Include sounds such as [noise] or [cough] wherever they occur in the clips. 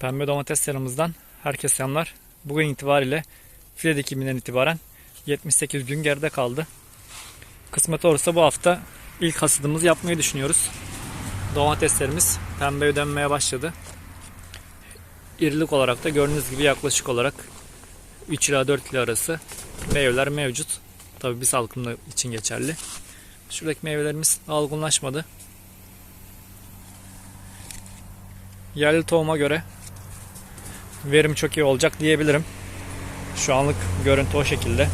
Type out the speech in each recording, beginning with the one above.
Pembe domates seramızdan herkese selamlar. Bugün itibariyle file dikiminden itibaren 78 gün geride kaldı. Kısmet olursa bu hafta ilk hasadımızı yapmayı düşünüyoruz. Domateslerimiz pembe ödenmeye başladı. İrilik olarak da gördüğünüz gibi yaklaşık olarak 3 ila 4 kilo arası meyveler mevcut. Tabi bir salkımda için geçerli. Şuradaki meyvelerimiz algunlaşmadı. Yerli tohuma göre verim çok iyi olacak diyebilirim. Şu anlık görüntü o şekilde.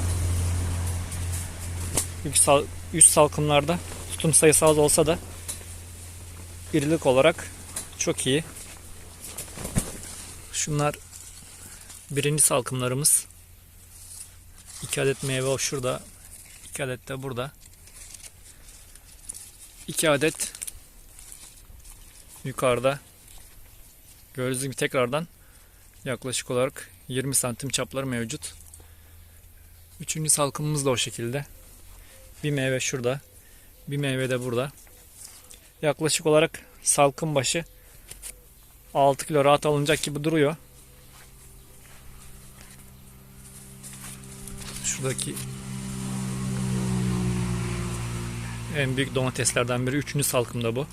Sal üst salkımlarda tutum sayısı az olsa da irilik olarak çok iyi. Şunlar birinci salkımlarımız. 2 adet meyve şurada. 2 adet de burada. 2 adet yukarıda. Gördüğünüz gibi tekrardan yaklaşık olarak 20 santim çapları mevcut. Üçüncü salkımımız da o şekilde. Bir meyve şurada. Bir meyve de burada. Yaklaşık olarak salkım başı 6 kilo rahat alınacak gibi duruyor. Şuradaki en büyük domateslerden biri. Üçüncü salkımda bu.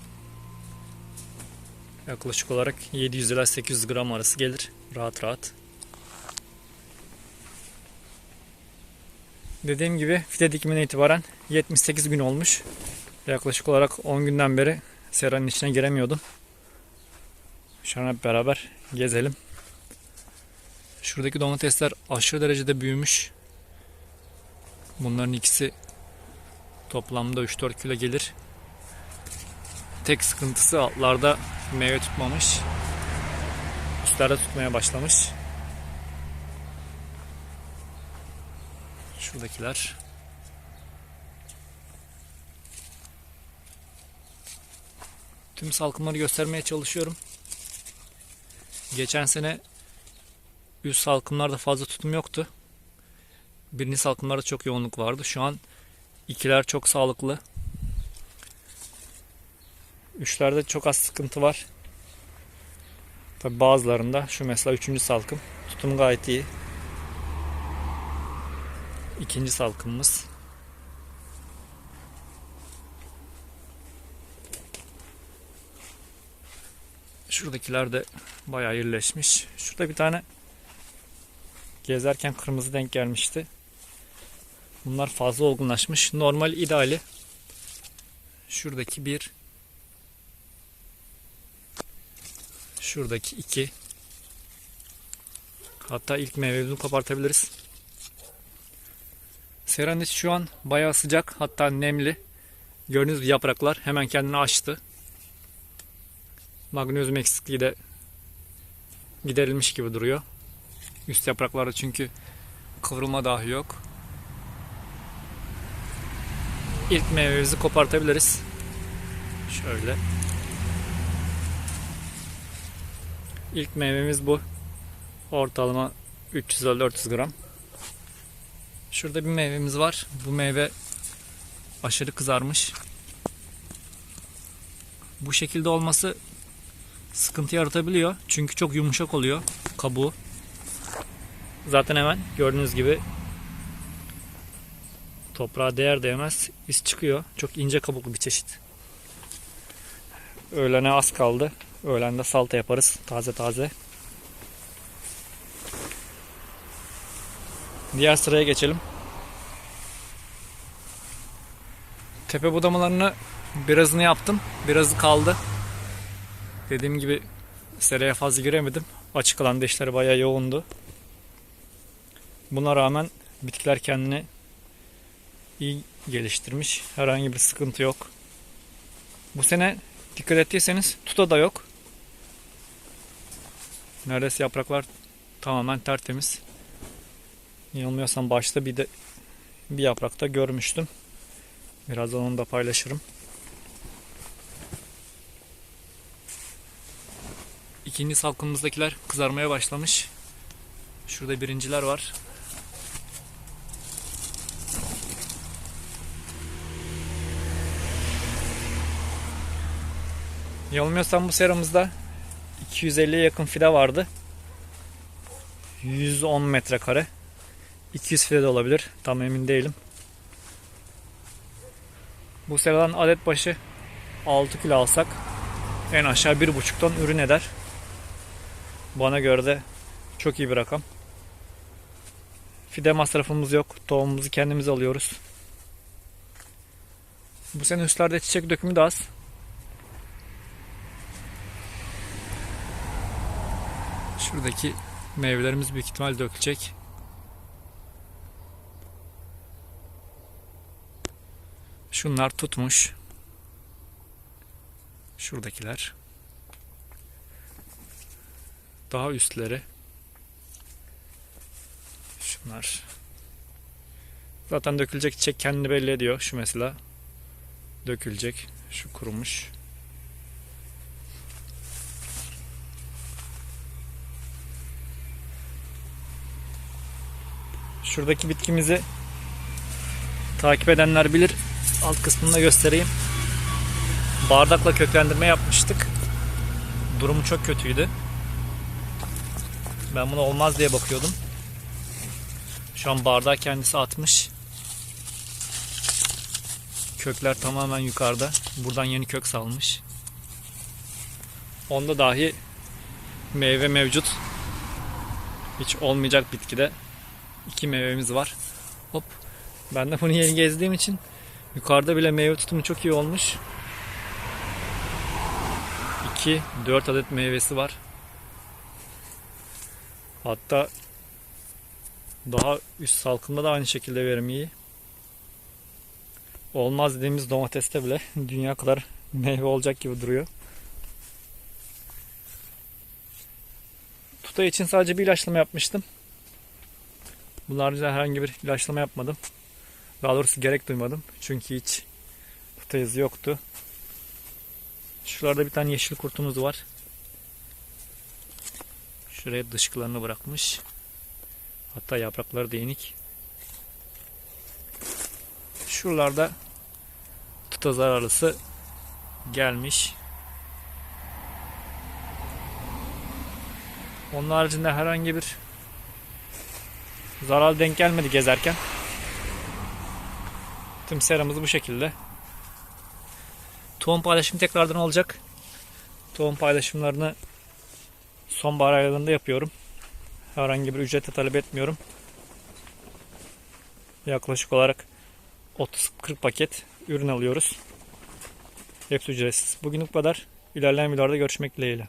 Yaklaşık olarak 700 ila 800 gram arası gelir. Rahat rahat. Dediğim gibi fide dikimine itibaren 78 gün olmuş. Yaklaşık olarak 10 günden beri seranın içine giremiyordum. Şu an hep beraber gezelim. Şuradaki domatesler aşırı derecede büyümüş. Bunların ikisi toplamda 3-4 kilo gelir. Tek sıkıntısı altlarda meyve tutmamış. Üstlerde tutmaya başlamış. Şuradakiler. Tüm salkımları göstermeye çalışıyorum. Geçen sene üst salkımlarda fazla tutum yoktu. Birinci salkımlarda çok yoğunluk vardı. Şu an ikiler çok sağlıklı. Üçlerde çok az sıkıntı var. Tabi bazılarında şu mesela üçüncü salkım tutum gayet iyi. İkinci salkımımız. Şuradakiler de bayağı irileşmiş. Şurada bir tane gezerken kırmızı denk gelmişti. Bunlar fazla olgunlaşmış. Normal ideali şuradaki bir şuradaki iki hatta ilk meyvemizi kopartabiliriz. Serenit şu an bayağı sıcak hatta nemli. Gördüğünüz gibi yapraklar hemen kendini açtı. Magnezyum eksikliği de giderilmiş gibi duruyor. Üst yapraklarda çünkü kıvrılma dahi yok. İlk meyvemizi kopartabiliriz. Şöyle. İlk meyvemiz bu. Ortalama 300-400 gram. Şurada bir meyvemiz var. Bu meyve aşırı kızarmış. Bu şekilde olması sıkıntı yaratabiliyor. Çünkü çok yumuşak oluyor kabuğu. Zaten hemen gördüğünüz gibi toprağa değer değmez iz çıkıyor. Çok ince kabuklu bir çeşit. Öğlene az kaldı. Öğlende salata yaparız taze taze. Diğer sıraya geçelim. Tepe budamalarını birazını yaptım. Birazı kaldı. Dediğim gibi seraya fazla giremedim. Açık alanda işleri bayağı yoğundu. Buna rağmen bitkiler kendini iyi geliştirmiş. Herhangi bir sıkıntı yok. Bu sene dikkat ettiyseniz tuta da yok. Neredeyse yapraklar tamamen tertemiz. Yanılmıyorsam başta bir de bir yaprakta görmüştüm. Birazdan onu da paylaşırım. İkinci salkımızdakiler kızarmaya başlamış. Şurada birinciler var. Yanılmıyorsam bu seramızda 250'ye yakın fide vardı. 110 metrekare. 200 fide de olabilir. Tam emin değilim. Bu seradan adet başı 6 kilo alsak en aşağı 1,5 ton ürün eder. Bana göre de çok iyi bir rakam. Fide masrafımız yok. Tohumumuzu kendimiz alıyoruz. Bu sene üstlerde çiçek dökümü de az. Şuradaki meyvelerimiz büyük ihtimal dökülecek. Şunlar tutmuş. Şuradakiler. Daha üstleri. Şunlar. Zaten dökülecek çiçek kendini belli ediyor. Şu mesela dökülecek. Şu kurumuş. Şuradaki bitkimizi takip edenler bilir. Alt kısmında göstereyim. Bardakla köklendirme yapmıştık. Durumu çok kötüydü. Ben buna olmaz diye bakıyordum. Şu an bardağı kendisi atmış. Kökler tamamen yukarıda. Buradan yeni kök salmış. Onda dahi meyve mevcut. Hiç olmayacak bitkide iki meyvemiz var. Hop. Ben de bunu yeni gezdiğim için yukarıda bile meyve tutumu çok iyi olmuş. 2 4 adet meyvesi var. Hatta daha üst salkımda da aynı şekilde verim iyi. Olmaz dediğimiz domateste bile [laughs] dünya kadar meyve olacak gibi duruyor. Tuta için sadece bir ilaçlama yapmıştım. Bunlarca herhangi bir ilaçlama yapmadım. Daha doğrusu gerek duymadım. Çünkü hiç tuta yoktu. Şuralarda bir tane yeşil kurtumuz var. Şuraya dışkılarını bırakmış. Hatta yaprakları değinik. Şuralarda tuta zararlısı gelmiş. Onun haricinde herhangi bir zarar denk gelmedi gezerken. Tüm seramız bu şekilde. Tohum paylaşımı tekrardan olacak. Tohum paylaşımlarını sonbahar aylarında yapıyorum. Herhangi bir ücrete talep etmiyorum. Yaklaşık olarak 30-40 paket ürün alıyoruz. Hepsi ücretsiz. Bugünlük bu kadar. İlerleyen videolarda görüşmek dileğiyle.